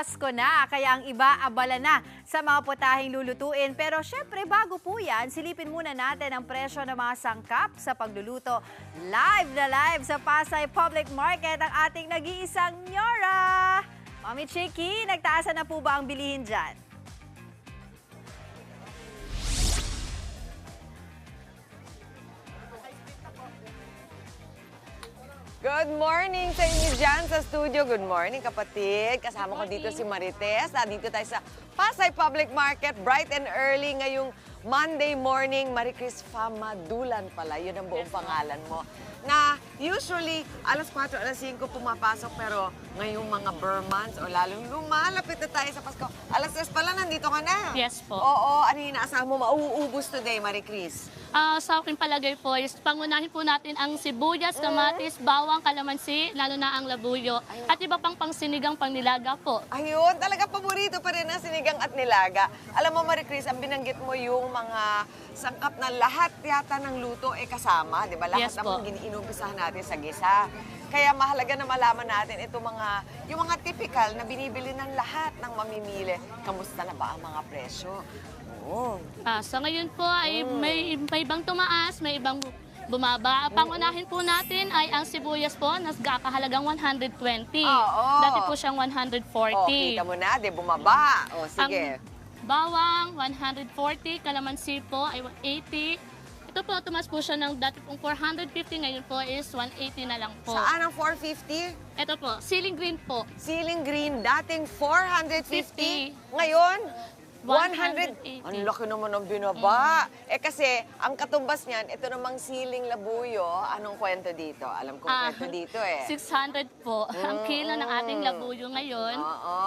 Pasko na, kaya ang iba abala na sa mga putahing lulutuin. Pero syempre, bago po yan, silipin muna natin ang presyo ng mga sangkap sa pagluluto. Live na live sa Pasay Public Market ang ating nag-iisang Nyora! Mami Chiki, nagtaasan na po ba ang bilihin dyan? Good morning sa inyo dyan sa studio. Good morning, kapatid. Kasama ko dito si Marites. Dito tayo sa Pasay Public Market, bright and early ngayong Monday morning. Maricris Famadulan pala. Yun ang buong pangalan mo. Na usually, alas 4, alas 5 pumapasok. Pero ngayong mga Burmans o lalong lumalapit na tayo sa Pasko. Alas 3 pala, nandito ka na. Yes po. Oo, ano yung inaasahan mo? Mauubos today, Maricris. Ah, sa aking palagay po is pangunahin po natin ang sibuyas, kamatis, bawang, kalamansi, lalo na ang labuyo. At iba pang pangsinigang pangnilaga po. Ayun, talaga paborito pa rin ang sinigang at nilaga. Alam mo, Marie Chris, ang binanggit mo yung mga sangkap na lahat yata ng luto ay kasama, di ba? Lahat Yes naman iniumpisahan natin sa gisa. Kaya mahalaga na malaman natin ito mga, yung mga typical na binibili ng lahat ng mamimili. Kamusta na ba ang mga presyo? Oo. Ah, sa ngayon po ay may, may ibang tumaas, may ibang bumaba. Pangunahin po natin ay ang sibuyas po, nagkakahalagang 120. Oo. Dati po siyang 140. Oh, kita mo na, di bumaba. O, sige. Ang bawang, 140. Kalamansi po ay 80. Ito po, tumas po siya ng dati pong 450. Ngayon po is 180 na lang po. Saan ang 450? Ito po, ceiling green po. Ceiling green, dating 450. 50. Ngayon, 180. 100. Ang laki naman ng binaba. Eh kasi, ang katumbas niyan, ito namang siling labuyo. Anong kwento dito? Alam kong Ah, kwento dito eh. 600 po ang kilo ng ating labuyo ngayon. Oo.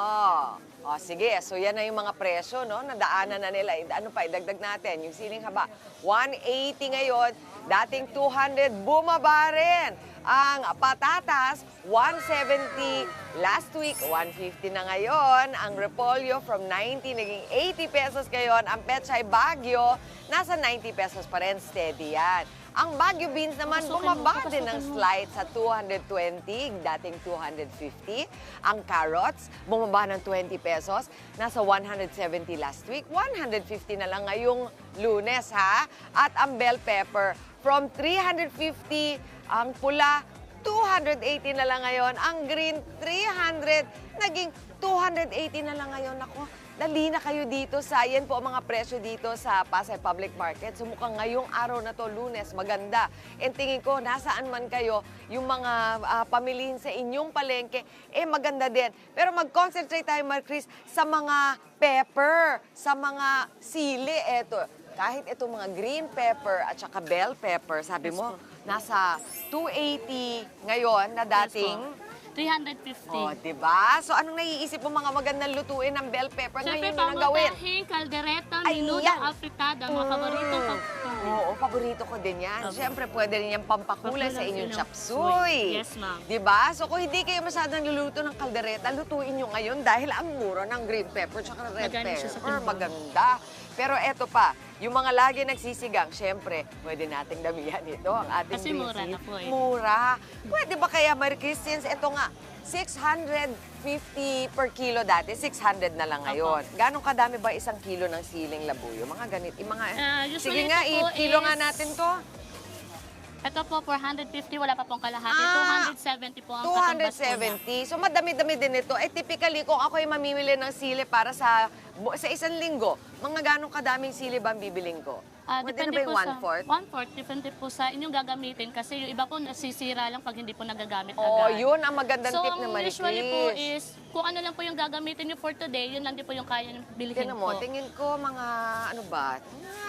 O, sige. So, yan na yung mga presyo, no? Nadaanan na nila. Ano pa, idagdag natin. Yung siling haba, 180 ngayon. Dating 200, bumaba rin. Ang patatas, 170. Last week, 150 na ngayon. Ang repolyo from 90 naging 80 pesos ngayon. Ang pechay bagyo, nasa 90 pesos pa rin. Steady yan. Ang Baguio beans naman, mo, bumaba din ng slight sa 220, dating 250. Ang carrots, bumaba ng 20 pesos, nasa 170 last week, 150 na lang ngayong lunes ha. At ang bell pepper, from 350, ang pula, 280 na lang ngayon. Ang green, 300, naging 280 na lang ngayon. Ako, dali na kayo dito sa, yan po ang mga presyo dito sa Pasay Public Market. So mukhang ngayong araw na to, lunes, maganda. And tingin ko, nasaan man kayo, yung mga ah, pamilihin sa inyong palengke, eh maganda din. Pero mag-concentrate tayo, Mar Chris, sa mga pepper, sa mga sili. Eto, kahit itong mga green pepper at saka bell pepper, sabi mo, nasa 280 ngayon na dating... Yes po. 350. Oh, 'di ba? So anong naiisip mo mga magandang lutuin ng bell pepper Siyempre, ngayon ang gawin? pangutahing, kaldereta, minuda, afritada, mga paborito ko. Oo, paborito ko din yan. Opo. Siyempre, pwede rin yung pampakulay sa inyong suey. Yes, ma'am. Di ba? So kung hindi kayo masyadong luluto ng kaldereta, lutuin nyo ngayon dahil ang mura ng green pepper at red Maganda pepper. Maganda. Pero eto pa, yung mga lagi nagsisigang, syempre, pwede nating damihan ito, ang ating Kasi mura na po eh. Mura. Pwede ba kaya, Mary Christians, ito nga, 650 per kilo dati, 600 na lang ngayon. Ganong kadami ba isang kilo ng siling labuyo? Mga ganit, mga... Usually Sige nga, i-kilo nga is- natin to. Ito po, 450, wala pa pong kalahati. Ah, 270 po ang katumbas po niya. 270. So madami-dami din ito. Eh typically, kung ako ay mamimili ng sili para sa sa isang linggo, mga ganong kadaming sili ba ang bibiling ko? Ah, Pwede na depende ba yung one-fourth? one-fourth, depende po sa inyong gagamitin kasi yung iba po nasisira lang pag hindi po nagagamit Oh, agad. yun ang magandang so, tip ang na Marie usually po is, kung ano lang po yung gagamitin nyo for today, yun lang din po yung kaya nyo bilhin Tingnan mo, po. tingin ko mga ano ba?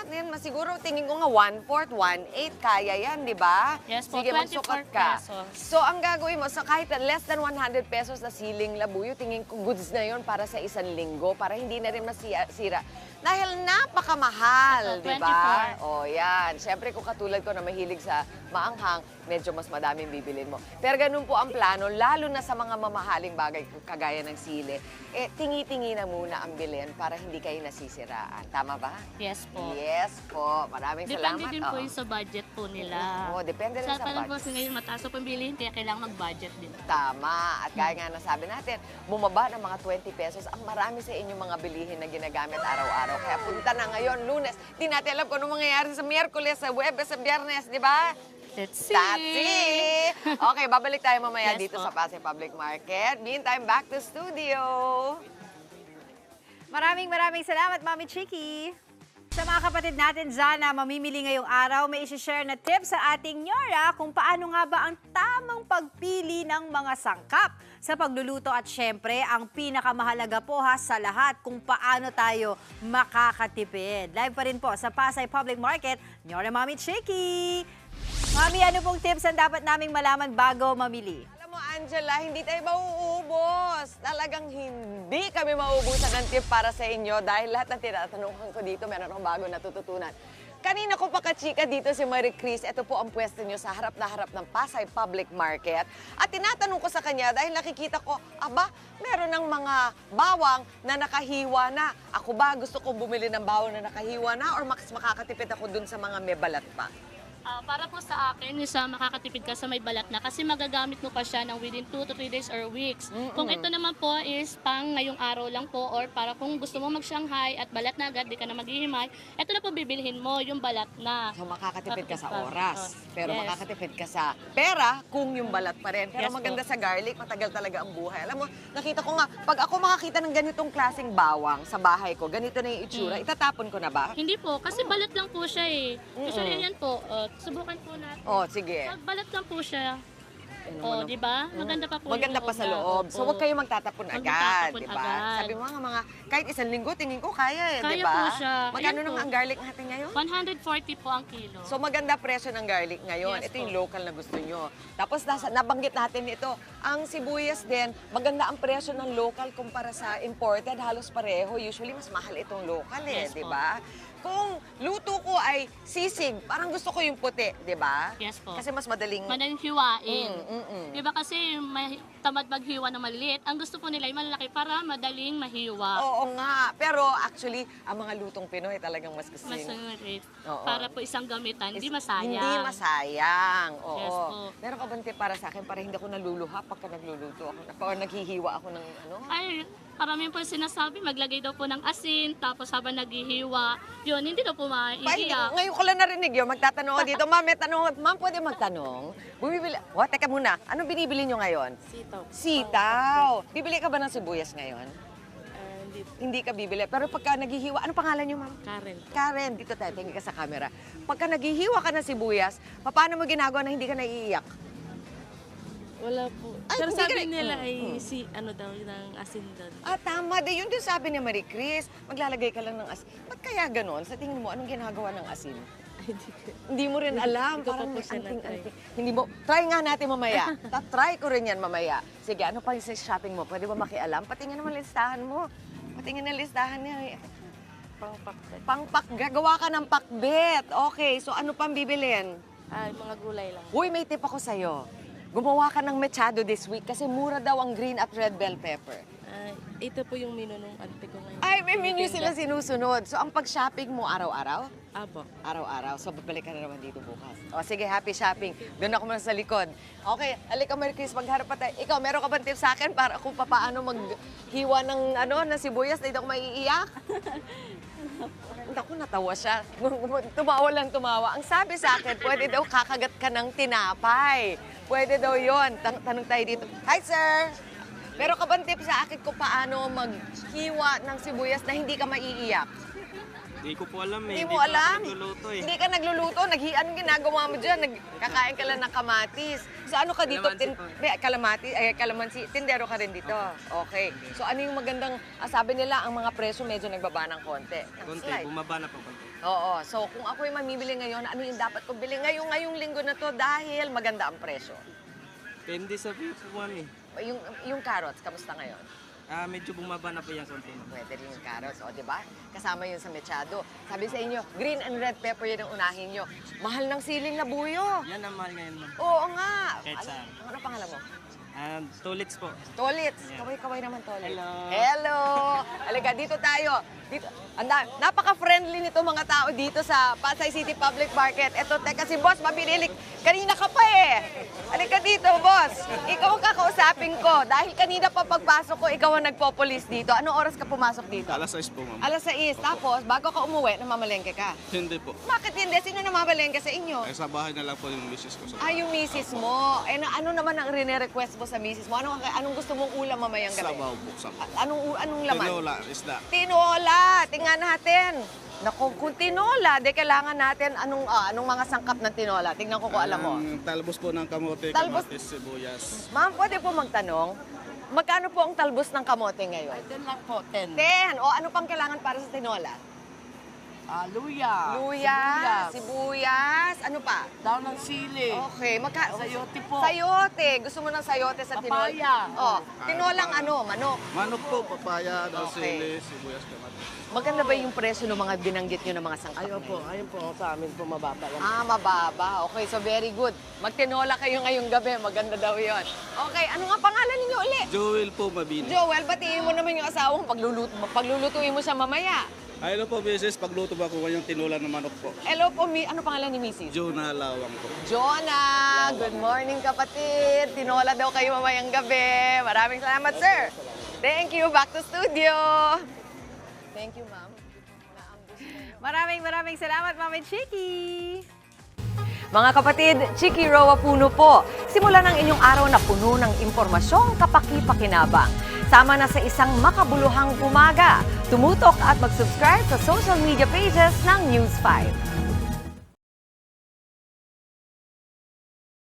Yan, masiguro tingin ko nga one-fourth, one-eighth, kaya yan, di ba? Yes po, Sige, 24 magsukat ka. pesos. So, ang gagawin mo, sa kahit less than 100 pesos na siling labuyo, tingin ko goods na yon para sa isang linggo, para hindi na rin masira. Dahil napakamahal, di ba? 24. O, yan. Siyempre, kung katulad ko na mahilig sa maanghang, medyo mas madaming bibilin mo. Pero ganun po ang plano, lalo na sa mga mamahaling bagay kagaya gaya ng sili, eh, tingi-tingi na muna ang bilhin para hindi kayo nasisiraan. Tama ba? Yes po. Yes po. Maraming Depende salamat. din po Oo. yung sa budget po nila. Oo, depende rin Sa sa budget. kasi ngayon mataas po yung bilihin, kaya kailangan mag-budget din. Tama. At gaya nga nasabi natin, bumaba ng mga 20 pesos ang marami sa inyong mga bilihin na ginagamit araw-araw. Kaya punta na ngayon, lunes. Di natin alam kung ano mangyayari sa Miyerkules, sa Webes, sa Biyernes, di ba? Let's see. That's it! Okay, babalik tayo mamaya Yes dito po. sa Pasay Public Market. Meantime, back to studio. Maraming maraming salamat, Mami Chiki. Sa mga kapatid natin dyan na mamimili ngayong araw, may isi-share na tips sa ating Nyora kung paano nga ba ang tamang pagpili ng mga sangkap sa pagluluto at syempre, ang pinakamahalaga po ha sa lahat kung paano tayo makakatipid. Live pa rin po sa Pasay Public Market, Nyora Mami Chiki. Mami, ano pong tips ang dapat naming malaman bago mamili? Alam mo, Angela, hindi tayo mauubos. Talagang hindi kami mauubusan ng tip para sa inyo dahil lahat ng tinatanungan ko dito, meron akong bago natututunan. Kanina ko pa kachika dito si Marie Chris. Ito po ang pwesto niyo sa harap na harap ng Pasay Public Market. At tinatanong ko sa kanya dahil nakikita ko, aba, meron ng mga bawang na nakahiwa na. Ako ba gusto kong bumili ng bawang na nakahiwa na or mas makakatipid ako dun sa mga may balat pa? Ah, para po sa akin, yung sa makakatipid ka sa may balat na kasi magagamit mo pa siya ng within 2 to 3 days or weeks. Kung ito naman po is pang ngayong araw lang po or para kung gusto mo mag-Shanghai at balat na agad, di ka na maghihimay, ito na po bibilhin mo, yung balat na. So makakatipid ka sa oras, Oh, pero yes. makakatipid ka sa pera kung yung balat pa rin. Pero Yes po. maganda sa garlic, matagal talaga ang buhay. Alam mo, nakita ko nga, pag ako makakita ng ganitong klaseng bawang sa bahay ko, ganito na yung itsura, Mm. itatapon ko na ba? Hindi po, kasi balat lang po siya eh. Usually yan po, uh, subukan po natin. Oh, sige. Pag balat lang po siya, Ano, oh, ano? di ba? Maganda pa po Maganda yung pa sa loob. So, huwag kayo magtatapon Huwag agad, magtatapon di ba? Sabi mo nga mga, kahit isang linggo, tingin ko kaya eh, di Kaya ba? po siya. Magkano Ayan nang po. ang garlic natin ngayon? 140 po ang kilo. So maganda presyo ng garlic ngayon. Yes ito yung po. local na gusto nyo. Tapos nasa, nabanggit natin ito, ang sibuyas din, maganda ang presyo ng local kumpara sa imported, halos pareho. Usually mas mahal itong local eh, Yes di po. ba? Kung luto ko ay sisig, parang gusto ko yung puti, di ba? Yes po. Kasi mas madaling... Madaling hiwain. Mm, mm, mm. Di ba kasi may tamad maghiwa na maliliit. Ang gusto po nila ay malalaki para madaling mahiwa. Oo nga. Pero actually, ang mga lutong Pinoy talagang mas gusto Mas. Oo. Para po isang gamitan, hindi masayang. Hindi masayang. Oo. Yes po. Meron ka bang tip para sa akin para hindi ako naluluha pagka nagluluto ako? O naghihiwa ako ng ano? Ay, karamihan po sinasabi, maglagay daw po ng asin, tapos habang naghihiwa, yun, hindi daw po maiiyak. ngayon ko lang narinig yun. Magtatanong ako dito. Ma'am, may tanong. Ma'am, pwede magtanong? Bumibili... Oh, teka muna. Anong binibili nyo ngayon? Sitaw. Sitaw. Bibili ka ba ng sibuyas ngayon? Ah, hindi. Hindi ka bibili. Pero pagka naghihiwa, ano pangalan nyo, ma'am? Karen. Karen, dito tayo, tingin ka sa camera. Pagka naghihiwa ka ng sibuyas, paano mo ginagawa na hindi ka naiiyak? Wala po. Ay, Pero hindi sabi ka nila ay mm. si ano daw ng asin doon. Ah, tama. De, yun din sabi ni Marie Chris. Maglalagay ka lang ng asin. Ba't kaya ganon? Sa tingin mo, anong ginagawa ng asin? Ko. Hindi mo rin alam. Hindi ko pa Parang po may siya na-try. anting-anting. Hindi mo. Try nga natin mamaya. Ta-try ko rin yan mamaya. Sige, ano pa yung sa shopping mo? Pwede ba makialam? Patingin naman listahan mo. Patingin na listahan niya. Pangpakbet. Pangpak, gagawa ka ng pakbet. Okay, so ano pang bibilin? Ay, mga gulay lang. Uy, may tip ako sa'yo. Gumawa ka ng mechado this week kasi mura daw ang green at red bell pepper. Ay, ito po yung menu ng ante ko ngayon. Ay, may menu sila sinusunod. So, ang pag-shopping mo araw-araw? Abo. Araw-araw. So, babalik ka na naman dito bukas. O, sige, happy shopping. Doon ako muna sa likod. Okay, halika Mary Chris, magharap pa tayo. Ikaw, meron ka bang tips sa akin para kung paano maghiwa ng, ano, ng sibuyas na hindi ako maiiyak? Naku, natawa siya. Tumawa lang tumawa. Ang sabi sa akin, pwede daw kakagat ka ng tinapay. Pwede daw yon. Tan- tanong tayo dito. Hi, sir! Meron ka bang tips sa akin kung paano maghiwa ng sibuyas na hindi ka maiiyak? Hindi ko po alam eh. Hindi mo alam. nagluluto eh. Hindi ka nagluluto. Naghi anong ginagawa mo dyan? Nagkakain ka lang ng kamatis. So ano ka dito? Tin, po. Be, kalamati, ay, kalamansi. Tindero ka rin dito. Okay. So ano yung magandang, ah, sabi nila, ang mga presyo medyo nagbaba ng konti. Konti, Slide. bumaba na po konti. Oo. So kung ako yung mamimili ngayon, ano yung dapat kong bilhin ngayong, ngayong linggo na to dahil maganda ang presyo. Depende sa buwan eh. Yung, yung carrots, kamusta ngayon? Ah, medyo bumaba na po yung konti. Pwede rin yung carrots, o, di ba? Kasama yun sa mechado. Sabi sa inyo, green and red pepper yun ang unahin nyo. Mahal ng siling na buyo. Yan ang mahal ngayon ma'am. Oo nga. Kahit Ano, saan. ano pangalan mo? And tulits po. Tolits. Kaway-kaway naman, Tolits. Hello. Hello. Halika, dito tayo. Dito. Anda, napaka-friendly nito mga tao dito sa Pasay City Public Market. Ito, teka si boss, mabinilik. Kanina ka pa eh. Halika dito, boss. Ikaw ang kakausapin ko. Dahil kanina pa pagpasok ko, ikaw ang nagpo-police dito. Anong oras ka pumasok dito? Alas 6 po, ma'am. Alas 6. Tapos, bago ka umuwi, namamalengke ka. Hindi po. Bakit hindi? Sino namamalengke sa inyo? Ay, sa bahay na lang po yung misis ko. Sa Ah, yung misis mo. Eh, ano naman ang rene-request mo sa misis mo? Anong, anong gusto mong ulam mamayang gabi? Sabaw po. Sabaw. Anong, anong laman? Tinola, isda. Tinola. Tingnan natin. Naku, kung tinola, de kailangan natin anong ah, anong mga sangkap ng tinola. Tingnan ko kung alam mo. Ang talbos po ng kamote, Talbos- kamatis, sibuyas. Ma'am, pwede po magtanong, magkano po ang talbos ng kamote ngayon? Ten lang po, ten. Ten. O ano pang kailangan para sa tinola? Ah, luya. Luya, sibuyas, ano pa? Daw ng sili. Okay, magka... Sayote po. Sayote. Gusto mo ng sayote sa tinola? Papaya. Oh, tinolang ano, manok. Manok po, papaya, Okay. dalsili, sibuyas, kamatis. Maganda ba yung presyo ng mga binanggit nyo ng mga sangkap? Ayun po, ayun po sa amin po mababa lang. Ah, mababa. Okay, so very good. Magtinola kayo ngayong gabi. Maganda daw yon. Okay, ano nga pangalan ninyo uli? Joel po, mabini. Joel, batiin mo naman yung asawang pagluluto, paglulutuin mo siya mamaya. Ay, ano po, misis, pagluto ba ko yung tinola ng manok po? Hello po, mi ano pangalan ni Mrs.? Jonah Lawang po. Jonah! Good morning, kapatid. Tinola daw kayo mamayang gabi. Maraming salamat, sir. Thank you. Back to studio. Thank you, ma'am. Maraming maraming salamat, Mami Chiki! Mga kapatid, Chiki Roa Puno po. Simula ng inyong araw na puno ng impormasyong kapaki-pakinabang. Sama na sa isang makabuluhang umaga. Tumutok at mag-subscribe sa social media pages ng News 5.